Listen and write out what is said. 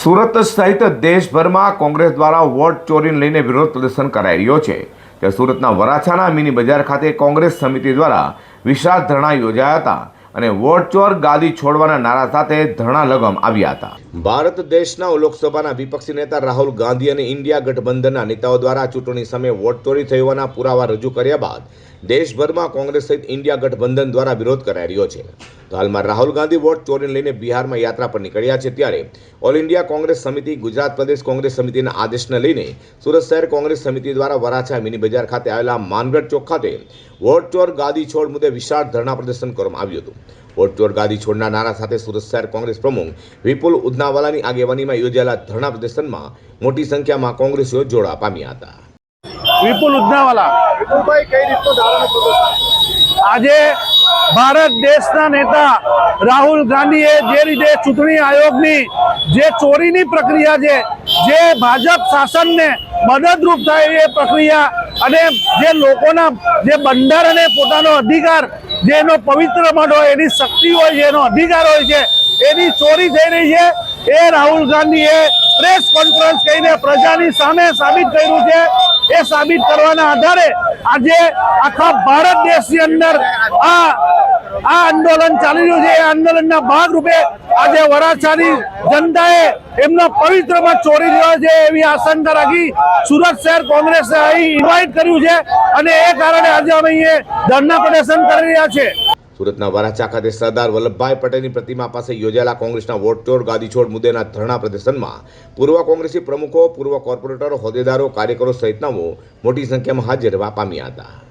સુરત સહિત દેશભરમાં કોંગ્રેસ દ્વારા વોટ ચોરીને લઈને વિરોધ પ્રદર્શન કરાઈ રહ્યો છે. ત્યારે સુરતના વરાછાના મિની બજાર ખાતે કોંગ્રેસ સમિતિ દ્વારા વિશાળ ધરણા યોજાયા હતા અને વોટ ચોર ગાદી છોડવાના નારા સાથે ધરણા લગમ આવ્યા હતા. ભારત દેશના લોકસભાના વિપક્ષી નેતા રાહુલ ગાંધી અને ઇન્ડિયા ગઠબંધનના નેતાઓ દ્વારા ચૂંટણી સમયે વોટ ચોરી થઈ હોવાના પુરાવા રજૂ કર્યા બાદ દેશભરમાં કોંગ્રેસ સહિત ઇન્ડિયા ગઠબંધન દ્વારા વિરોધ કરાઈ રહ્યો છે. હાલમાં રાહુલ ગાંધી વોટ ચોરીને લઈને બિહારમાં યાત્રા પર નીકળ્યા છે ત્યારે ઓલ ઇન્ડિયા કોંગ્રેસ સમિતિ ગુજરાત પ્રદેશ કોંગ્રેસ સમિતિના આદેશને લઈને સુરત શહેર કોંગ્રેસ સમિતિ દ્વારા વરાછા મિની બજાર ખાતે આવેલા માનગઢ ચોક ખાતે વોટ ચોર ગાદી છોડ મુદ્દે વિશાળ ધરણા પ્રદર્શન કરવામાં આવ્યું હતું. વોટચોર ગાદી છોડના નારા સાથે સુરત શહેર કોંગ્રેસ પ્રમુખ વિપુલ ઉદનાવાલાની આગેવાનીમાં યોજાયેલા ધરણા પ્રદર્શનમાં મોટી સંખ્યામાં કોંગ્રેસીઓ જોડા પામ્યા હતા. વિપુલ ઉદનાવાલા વિપુલભાઈ કઈ રીતનું ધારણા આજે ભારત દેશના નેતા રાહુલ ગાંધીએ જે રીતે ચૂંટણી આયોગની જે ચોરીની પ્રક્રિયા છે, જે ભાજપ શાસનને મદદરૂપ થાય એ પ્રક્રિયા અને જે લોકોના જે બંદર અને પોતાનો અધિકાર જે એનો પવિત્ર મઢ હોય, એની શક્તિ હોય છે એનો અધિકાર હોય છે, એની ચોરી થઈ રહી છે, એ રાહુલ ગાંધીએ પ્રેસ કોન્ફરન્સ કહીને પ્રજાની સામે સાબિત કર્યું છે. એ સાબિત કરવાના આધારે આજે આખા ભારત દેશની અંદર આ આ આંદોલન ચાલી રહ્યું છે. એ આંદોલનના ભાગરૂપે આજે વરાછાની જનતાએ એમનો પવિત્રમાં ચોરી રહ્યો છે એવી આશંકા રાખી સુરત શહેર કોંગ્રેસે અહીં ઇન્વાઇટ કર્યું છે. અને એ કારણે આજે અમે અહીંયા ધરના પ્રદર્શન કરી રહ્યા છે સુરતના વરાછા ખાતે સરદાર વલ્લભભાઈ પટેલની પ્રતિમા પાસે યોજાયેલા કોંગ્રેસના વોટ ચોર ગાદી છોડ મુદ્દેના ધરણા પ્રદર્શનમાં પૂર્વ કોંગ્રેસી પ્રમુખો, પૂર્વ કોર્પોરેટરો, હોદ્દેદારો, કાર્યકરો સહિતનાઓ મોટી સંખ્યામાં હાજર રહેવા પામ્યા હતા.